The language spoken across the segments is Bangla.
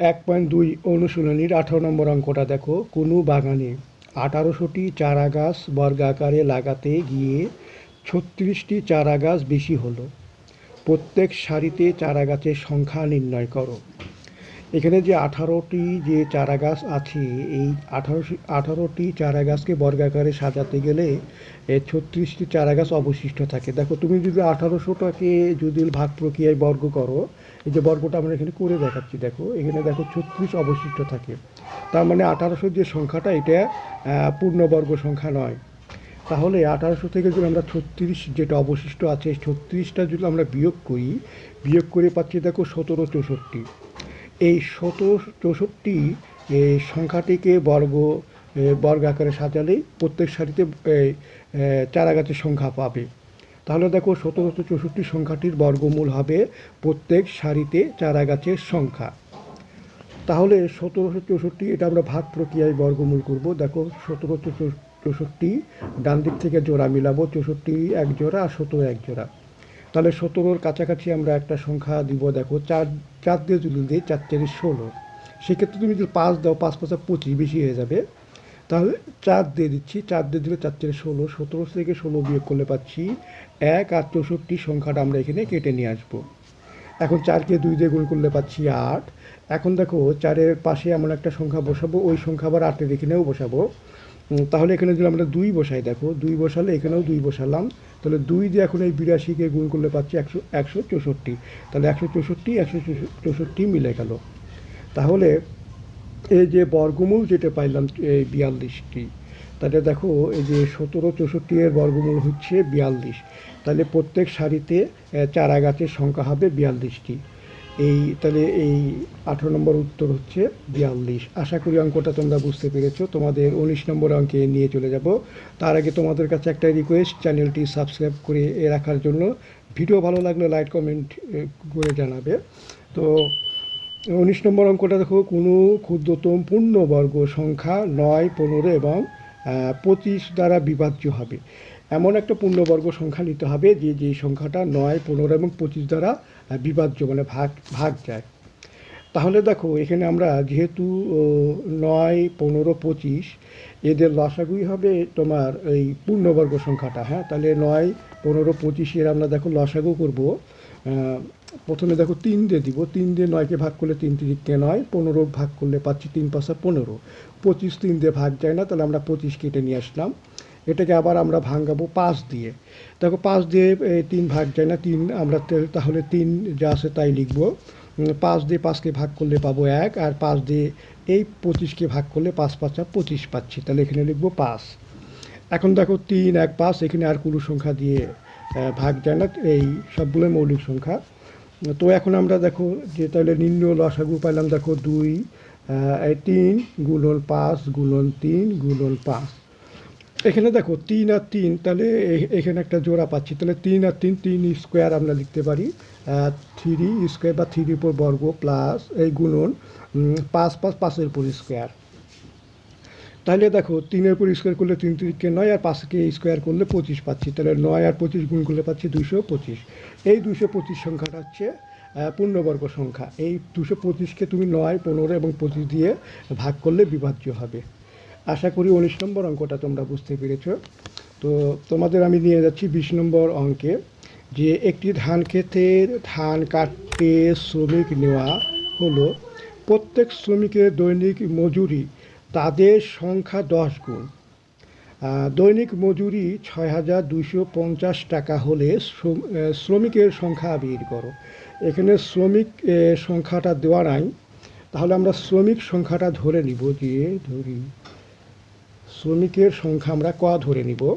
এক পয়েন্ট দুই অনুশীলনীর আঠারো নম্বর অঙ্কটা দেখো। কোনো বাগানে আঠারোশোটি চারা গাছ বর্গাকারে লাগাতে গিয়ে ছত্রিশটি চারা গাছ বেশি হলো। প্রত্যেক সারিতে চারা গাছের সংখ্যা নির্ণয় করো। এখানে যে আঠারোটি যে চারা গাছ আছে, এই আঠারোশো, আঠারোটি চারা গাছকে বর্গাকারে সাজাতে গেলে ছত্রিশটি চারা গাছ অবশিষ্ট থাকে। দেখো, তুমি যদি আঠারোশোটাকে যদি ভাগ প্রক্রিয়ায় বর্গ করো, এই যে বর্গটা আমরা এখানে করে দেখাচ্ছি, দেখো, এখানে দেখো ছত্রিশ অবশিষ্ট থাকে। তার মানে আঠারোশোর যে সংখ্যাটা, এটা পূর্ণবর্গ সংখ্যা নয়। তাহলে আঠারোশো থেকে যদি আমরা ছত্রিশ যেটা অবশিষ্ট আছে ছত্রিশটা যদি আমরা বিয়োগ করি, বিয়োগ করে পাচ্ছি, দেখো, সতেরো, চৌষট্টি। এই সতেরো চৌষট্টি সংখ্যাটিকে বর্গ বর্গ আকারে সাজালেই প্রত্যেক সারিতে চারা গাছের সংখ্যা পাবে। তাহলে দেখো সতেরোশো চৌষট্টি সংখ্যাটির বর্গমূল হবে প্রত্যেক সারিতে চারা গাছের সংখ্যা। তাহলে সতেরোশো চৌষট্টি, এটা আমরা ভাগ প্রক্রিয়ায় বর্গমূল করব। দেখো সতেরোশো চৌষট্টি ডান দিক থেকে জোড়া মিলাবো, চৌষট্টি এক জোড়া আর সতেরো এক জোড়া। তাহলে সতেরোর কাছাকাছি আমরা একটা সংখ্যা দিব, দেখো, চার চার দিয়ে যদি দিই, চার চারি ষোলো। সেক্ষেত্রে তুমি যদি পাঁচ দাও, পাঁচ পাঁচা পঁচিশ বেশি হয়ে যাবে। তাহলে চার দিয়ে দিচ্ছি, চার দিয়ে দিলে চার চারি ষোলো, সতেরো থেকে ষোলো বিয়োগ করলে পাচ্ছি এক, আর চৌষট্টি সংখ্যাটা আমরা এখানে কেটে নিয়ে আসব। এখন চারকে দুই দিয়ে গুণ করলে পাচ্ছি আট। এখন দেখো, চারের পাশে এমন একটা সংখ্যা বসাবো, ওই সংখ্যা আবার আটের এখানেও বসাবো। তাহলে এখানে যদি আমরা দুই বসাই, দেখো, দুই বসালে এখানেও দুই বসালাম, তাহলে দুই দিয়ে এখন এই বিরাশিকে গুণ করলে পাচ্ছি একশো একশো চৌষট্টি। তাহলে একশো চৌষট্টি একশো চৌষট্টি মিলে গেল। তাহলে এই যে বর্গমূল যেটা পাইলাম, এই বিয়াল্লিশটি, তাহলে দেখো, এই যে সতেরো চৌষট্টি এর বর্গমূল হচ্ছে বিয়াল্লিশ। তাহলে প্রত্যেক সারিতে চারা গাছের সংখ্যা হবে বিয়াল্লিশটি। এই তাহলে এই আঠারো নম্বর উত্তর হচ্ছে বিয়াল্লিশ। আশা করি অঙ্কটা তোমরা বুঝতে পেরেছ। তোমাদের উনিশ নম্বর অঙ্কে নিয়ে চলে যাব। তার আগে তোমাদের কাছে একটা রিকোয়েস্ট চ্যানেলটি সাবস্ক্রাইব করে এ রাখার জন্য। ভিডিও ভালো লাগলে লাইক কমেন্ট করে জানাবে। তো উনিশ নম্বর অঙ্কটা দেখো, কোনো ক্ষুদ্রতম পূর্ণবর্গ সংখ্যা নয়, পনেরো এবং পঁচিশ দ্বারা বিভাজ্য হবে। এমন একটা পূর্ণবর্গ সংখ্যা নিতে হবে যে যে সংখ্যাটা নয়, পনেরো এবং পঁচিশ দ্বারা বিভাজ্য মানে ভাগ ভাগ যায়। তাহলে দেখো, এখানে আমরা যেহেতু নয়, পনেরো, পঁচিশ, এদের লসাগুই হবে তোমার এই পূর্ণবর্গ সংখ্যাটা হ্যাঁ? তাহলে নয়, পনেরো, পঁচিশের আমরা দেখো লসাগু করব। প্রথমে দেখো তিন দিয়ে দিব। তিন দিয়ে নয়কে ভাগ করলে তিন তিরিককে নয়, পনেরো ভাগ করলে পাচ্ছি তিন পাঁচা পনেরো। পঁচিশ তিন দিয়ে ভাগ যায় না, তাহলে আমরা পঁচিশ কেটে নিয়ে আসলাম। এটাকে আবার আমরা ভাঙাবো পাঁচ দিয়ে। দেখো পাঁচ দিয়ে তিন ভাগ যায় না, তিন আমরা তাহলে তিন যা আছে তাই লিখব। পাঁচ দিয়ে পাঁচকে ভাগ করলে পাবো এক, আর পাঁচ দিয়ে এই পঁচিশকে ভাগ করলে পাঁচ পাঁচা পঁচিশ পাচ্ছি, তাহলে এখানে লিখব পাঁচ। এখন দেখো তিন, এক, পাঁচ, এখানে আর কোনো সংখ্যা দিয়ে ভাগ যায় না, এই সবগুলো মৌলিক সংখ্যা। তো এখন আমরা দেখো যে তাহলে নিম্ন লসাগু পাইলাম, দেখো দুই তিন, গুণন পাঁচ, গুণন তিন, গুণন পাঁচ। এখানে দেখো তিন আর তিন, তাহলে এখানে একটা জোড়া পাচ্ছি। তাহলে তিন আর তিন তিন স্কোয়ার আমরা লিখতে পারি। থ্রি স্কোয়ার বা থ্রির উপর বর্গ প্লাস এই গুণন পাঁচ পাঁচ পাঁচের উপর স্কোয়ার। তাহলে দেখো তিনের উপর স্কোয়ার করলে তিন তিরিকে নয় আর পাঁচকে স্কোয়ার করলে পঁচিশ পাচ্ছি। তাহলে নয় আর পঁচিশ গুণ করলে পাচ্ছি দুশো পঁচিশ। এই দুশো পঁচিশ সংখ্যাটা হচ্ছে পূর্ণবর্গ সংখ্যা। এই দুশো পঁচিশকে তুমি নয়, পনেরো এবং পঁচিশ দিয়ে ভাগ করলে বিভাজ্য হবে। আশা করি উনিশ নম্বর অঙ্কটা তোমরা বুঝতে পেরেছ। তো তোমাদের আমি নিয়ে যাচ্ছি বিশ নম্বর অঙ্কে, যে একটি ধান ক্ষেতের ধান কাটতে শ্রমিক নেওয়া হলো, প্রত্যেক শ্রমিকের দৈনিক মজুরি তাদের সংখ্যা দশ গুণ। দৈনিক মজুরি ছয় হাজার দুশো পঞ্চাশ টাকা হলে শ্রম- শ্রমিকের সংখ্যা বের করো। এখানে শ্রমিক সংখ্যাটা দেওয়া নাই, তাহলে আমরা শ্রমিক সংখ্যাটা ধরে নিব যে ধরি শ্রমিকের সংখ্যা আমরা ক ধরে নিব।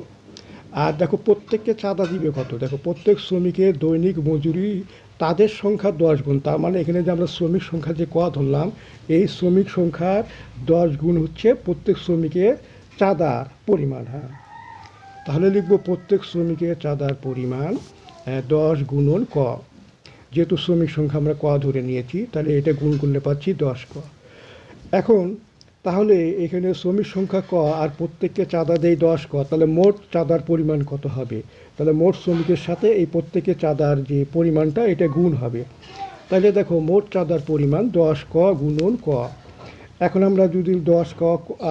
আর দেখো প্রত্যেককে চাঁদা দিবে কত? দেখো প্রত্যেক শ্রমিকের দৈনিক মজুরি তাদের সংখ্যা দশ গুণ। তার মানে এখানে যে আমরা শ্রমিক সংখ্যা যে ক ধরলাম এই শ্রমিক সংখ্যার দশ গুণ হচ্ছে প্রত্যেক শ্রমিকের চাঁদার পরিমাণ। হ্যাঁ। তাহলে লিখব প্রত্যেক শ্রমিকের চাঁদার পরিমাণ আহ, দশ গুণন ক। যেহেতু শ্রমিক সংখ্যা আমরা ক ধরে নিয়েছি তাহলে এটা গুণ করলে পাচ্ছি দশ ক। এখন তাহলে এখানে শ্রমিক সংখ্যা ক আর প্রত্যেককে চাঁদা দেয় দশ ক, তাহলে মোট চাঁদার পরিমাণ কত হবে? তাহলে মোট শ্রমিকের সাথে এই প্রত্যেকের চাঁদার যে পরিমাণটা, এটা গুণ হবে। তাহলে দেখো, মোট চাঁদার পরিমাণ দশ ক গুণন ক। এখন আমরা যদি দশ ক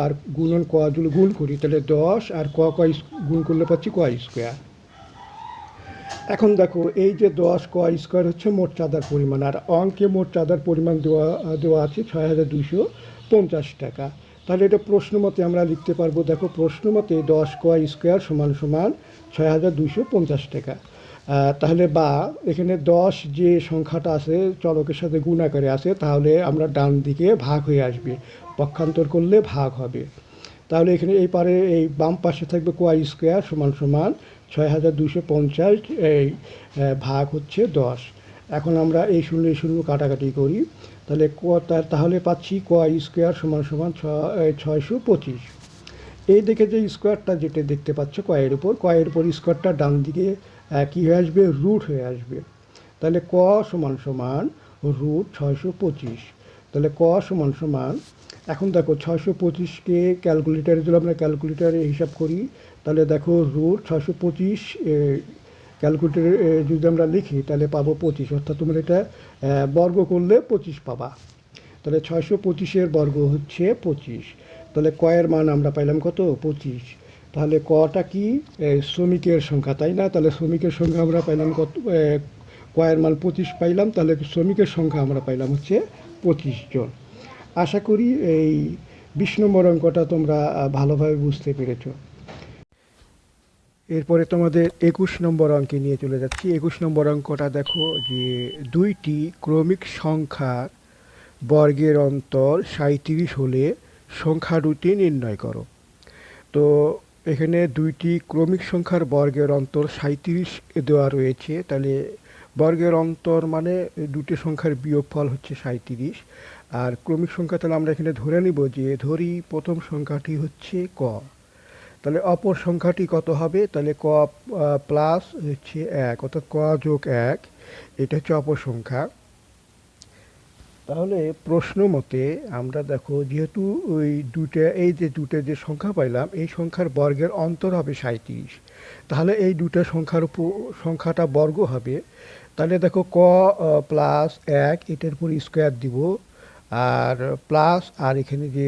আর গুণন ক যদি গুণ করি, তাহলে দশ আর ক ক গুণ করলে পাচ্ছি ক স্কোয়ার। এখন দেখো, এই যে দশ ক স্কোয়ার হচ্ছে মোট চাঁদার পরিমাণ, আর অঙ্কে মোট চাঁদার পরিমাণ দেওয়া দেওয়া আছে ছয় হাজার দুশো পঞ্চাশ টাকা। তাহলে এটা প্রশ্ন মতে আমরা লিখতে পারব, দেখো প্রশ্ন মতে দশ ক স্কোয়ার সমান সমান ছয় হাজার দুশো পঞ্চাশ টাকা। তাহলে বা, এখানে দশ যে সংখ্যাটা আছে, চলকের সাথে গুণ আকারে আছে, তাহলে আমরা ডান দিকে ভাগ হয়ে আসবে। পক্ষান্তর করলে ভাগ হবে। তাহলে এখানে এই পারে এই বাম পাশে থাকবে কোয়াই স্কোয়ার সমান সমান ছয় হাজার দুশো পঞ্চাশ, এই ভাগ হচ্ছে দশ। এখন আমরা এই শূন্য এই শূন্য কাটাকাটি করি। তাহলে ক তাহলে পাচ্ছি কোয়াই স্কোয়ার সমান সমান ছয়শো পঁচিশ। এই দেখে যে স্কোয়ারটা যেটা দেখতে পাচ্ছ কয়ের উপর কয়ের উপর স্কোয়ারটা ডান দিকে কী হয়ে আসবে? রুট হয়ে আসবে। তাহলে ক সমান সমান রুট ছয়শো পঁচিশ। তাহলে ক সমান সমান, এখন দেখো ছয়শো পঁচিশকে ক্যালকুলেটারে যদি আমরা ক্যালকুলেটারে হিসাব করি, তাহলে দেখো রুট ছয়শো পঁচিশ ক্যালকুলেটারে যদি আমরা লিখি, তাহলে পাবো পঁচিশ। অর্থাৎ তোমরা এটা বর্গ করলে পঁচিশ পাবা। তাহলে ছয়শো পঁচিশের বর্গ হচ্ছে পঁচিশ। তাহলে কয়ের মান আমরা পাইলাম কত? পঁচিশ। তাহলে কটা কি? শ্রমিকের সংখ্যা, তাই না? তাহলে শ্রমিকের সংখ্যা আমরা পাইলাম কত? কয়ের মান পঁচিশ পাইলাম, তাহলে শ্রমিকের সংখ্যা আমরা পাইলাম হচ্ছে পঁচিশ জন। আশা করি এই বিশ নম্বর অঙ্কটা তোমরা ভালোভাবে বুঝতে পেরেছ। এরপরে তোমাদের একুশ নম্বর অঙ্কে নিয়ে চলে যাচ্ছি। একুশ নম্বর অঙ্কটা দেখো যে দুইটি ক্রমিক সংখ্যার বর্গের অন্তর সাঁত্রিশ হলে সংখ্যা দুটি নির্ণয় করো। তো এখানে দুইটি ক্রমিক সংখ্যার বর্গের অন্তর সাঁত্রিশ দেওয়া রয়েছে। তাহলে বর্গের অন্তর মানে দুটি সংখ্যার বিয়োগফল হচ্ছে সাঁত্রিশ আর ক্রমিক সংখ্যা তাহলে আমরা এখানে ধরে নিব যে ধরি প্রথম সংখ্যাটি হচ্ছে ক। তাহলে অপর সংখ্যাটি কত হবে? তাহলে ক প্লাস হচ্ছে এক, অর্থাৎ ক যোগ এক, এটা হচ্ছে অপর সংখ্যা। তাহলে প্রশ্ন মতে আমরা দেখো, যেহেতু ওই দুটো এই যে দুটো যে সংখ্যা পাইলাম, এই সংখ্যার বর্গের অন্তর হবে সাঁত্রিশ তাহলে এই দুটো সংখ্যার উপর, সংখ্যাটা বর্গ হবে। তাহলে দেখো ক প্লাস এক, এটার উপর স্কোয়ার দিব। আর প্লাস আর এখানে যে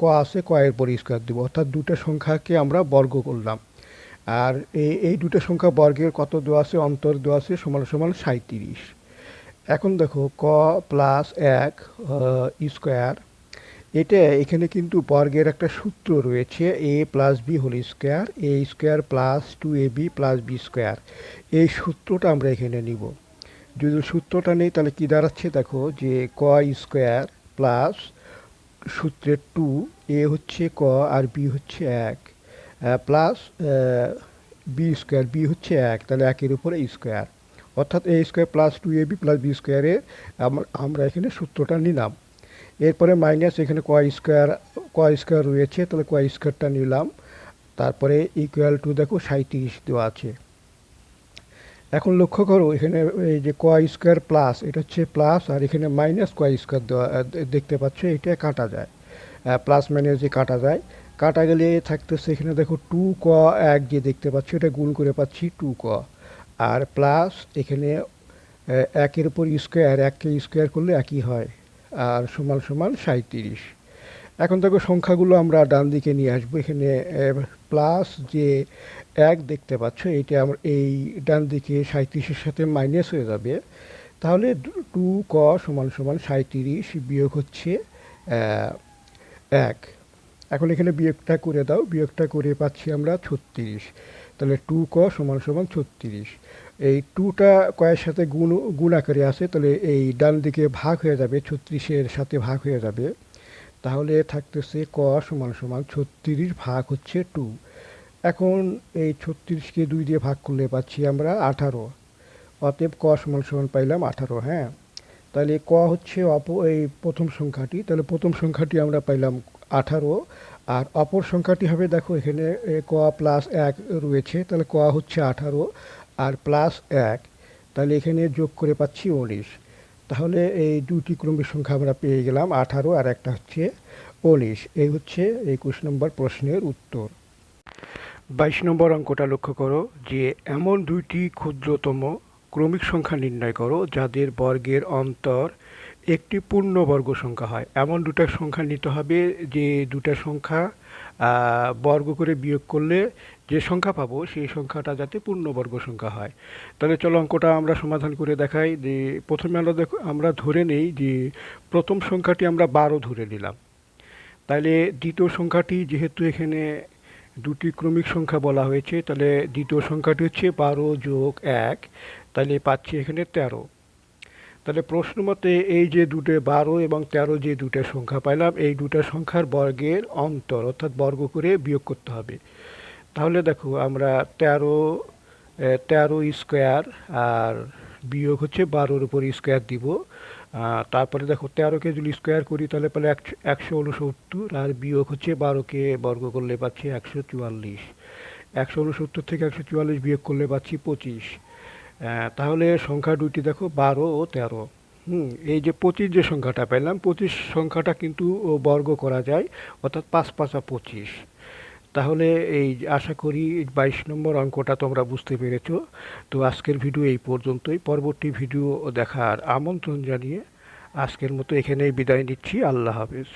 ক আছে কয়ের পর স্কোয়ার দিব। অর্থাৎ দুটো সংখ্যাকে আমরা বর্গ করলাম। আর এই এই দুটো সংখ্যা বর্গের কত দেওয়া আছে? অন্তর দেওয়া আছে সমান সমান সাঁত্রিশ এখন দেখো, ক প্লাস এক স্কোয়ার। এটা এখানে কিন্তু বর্গের একটা সূত্র রয়েছে, A plus B whole square, A square plus two A B plus B square. এই সূত্রটা আমরা এখানে নিব। যদি সূত্রটা নেই, তাহলে কি দাঁড়াচ্ছে? দেখো যে ক স্কোয়ার প্লাস সূত্রের টু, এ হচ্ছে ক আর বি হচ্ছে এক। প্লাস বি স্কোয়ার বি হচ্ছে এক, তাহলে একের উপরে স্কোয়ার অর্থাৎ A square plus two A B plus B স্কোয়ারে আমরা এখানে সূত্রটা নিলাম। এরপরে মাইনাস এখানে কয় স্কোয়ার কয় স্কোয়ার রয়েছে, তাহলে কয় স্কোয়ারটা নিলাম। তারপরে ইকুয়াল টু দেখো সাঁত্রিশ দেওয়া আছে। এখন লক্ষ্য করো, এখানে এই যে কয় স্কোয়ার প্লাস, এটা হচ্ছে প্লাস, আর এখানে মাইনাস কয় স্কোয়ার দেওয়া দেখতে পাচ্ছ, এটা কাটা যায়। প্লাস মাইনাস যে কাটা যায়। কাটা গেলে থাকতেছে এখানে দেখো টু ক এক যে দেখতে পাচ্ছ, এটা গুণ করে পাচ্ছি টু ক আর প্লাস এখানে একের উপর স্কোয়ার এককে স্কোয়ার করলে একই হয়, আর সমান সমান সাঁত্রিশ এখন দেখো সংখ্যাগুলো আমরা ডান দিকে নিয়ে আসব। এখানে প্লাস যে এক দেখতে পাচ্ছ, এইটা আমার, এই ডান দিকে সাঁত্রিশের সাথে মাইনাস হয়ে যাবে। তাহলে টু ক সমান সমান সাঁত্রিশ বিয়োগ হচ্ছে এক। এখন এখানে বিয়োগটা করে দাও, বিয়োগটা করে পাচ্ছি আমরা ছত্রিশ। তাহলে টু ক সমান সমান ছত্রিশ। এই টুটা কয়ের সাথে গুণ গুণ আকারে আছে, তাহলে এই ডান দিকে ভাগ হয়ে যাবে, ছত্রিশের সাথে ভাগ হয়ে যাবে। তাহলে থাকতেছে ক সমান সমান ছত্রিশ ভাগ হচ্ছে টু এখন এই ছত্রিশকে দুই দিয়ে ভাগ করলে পাচ্ছি আমরা আঠারো। অতএব ক সমান সমান পাইলাম আঠারো হ্যাঁ? তাহলে ক হচ্ছে অপ, এই প্রথম সংখ্যাটি, তাহলে প্রথম সংখ্যাটি আমরা পাইলাম আঠারো, আর অপর সংখ্যাটি হবে, দেখো এখানে ক প্লাস এক রয়েছে, তাহলে ক হচ্ছে আঠারো, আর প্লাস এক, তাহলে এখানে যোগ করে পাচ্ছি উনিশ। তাহলে এই দুটি ক্রমিক সংখ্যা আমরা পেয়ে গেলাম আঠারো, আর একটা হচ্ছে উনিশ। এই হচ্ছে একুশ নম্বর প্রশ্নের উত্তর। বাইশ নম্বর অঙ্কটা লক্ষ্য করো যে এমন দুইটি ক্ষুদ্রতম ক্রমিক সংখ্যা নির্ণয় করো যাদের বর্গের অন্তর একটি পূর্ণবর্গ সংখ্যা হয়। এমন দুটা সংখ্যা নিতে হবে যে দুটা সংখ্যা বর্গ করে বিয়োগ করলে যে সংখ্যা পাবো সেই সংখ্যাটা যাতে পূর্ণবর্গ সংখ্যা হয়। তাহলে চলো অঙ্কটা আমরা সমাধান করে দেখাই যে প্রথমে আমরা দেখো, আমরা ধরে নেই যে প্রথম সংখ্যাটি আমরা বারো ধরে নিলাম। তাহলে দ্বিতীয় সংখ্যাটি যেহেতু এখানে দুটি ক্রমিক সংখ্যা বলা হয়েছে, তাহলে দ্বিতীয় সংখ্যাটি হচ্ছে বারো যোগ এক, তাহলে পাচ্ছি এখানে তেরো। তাহলে প্রশ্ন মতে এই যে দুটো বারো এবং তেরো যে দুটো সংখ্যা পাইলাম, এই দুটো সংখ্যার বর্গের অন্তর, অর্থাৎ বর্গ করে বিয়োগ করতে হবে। তাহলে দেখো আমরা তেরো তেরো স্কোয়ার আর বিয়োগ হচ্ছে বারোর উপর স্কোয়ার দিব। তারপরে দেখো তেরোকে যদি স্কোয়ার করি, তাহলে পেলে একশো উনসত্তর আর বিয়োগ হচ্ছে বারোকে বর্গ করলে পাচ্ছি একশো চুয়াল্লিশ। একশো উনসত্তর থেকে একশো চুয়াল্লিশ বিয়োগ করলে পাচ্ছি পঁচিশ। তাহলে সংখ্যা দুইটি দেখো, বারো ও তেরো। হুম, এই যে পঁচিশ যে সংখ্যাটা পেলাম, পঁচিশ সংখ্যাটা কিন্তু বর্গ করা যায়, অর্থাৎ পাঁচ পাঁচা পঁচিশ। তাহলে এই আশা করি বাইশ নম্বর অঙ্কটা তোমরা বুঝতে পেরেছ। তো আজকের ভিডিও এই পর্যন্তই। পরবর্তী ভিডিও দেখার আমন্ত্রণ জানিয়ে আজকের মতো এখানেই বিদায় নিচ্ছি। আল্লাহ হাফেজ।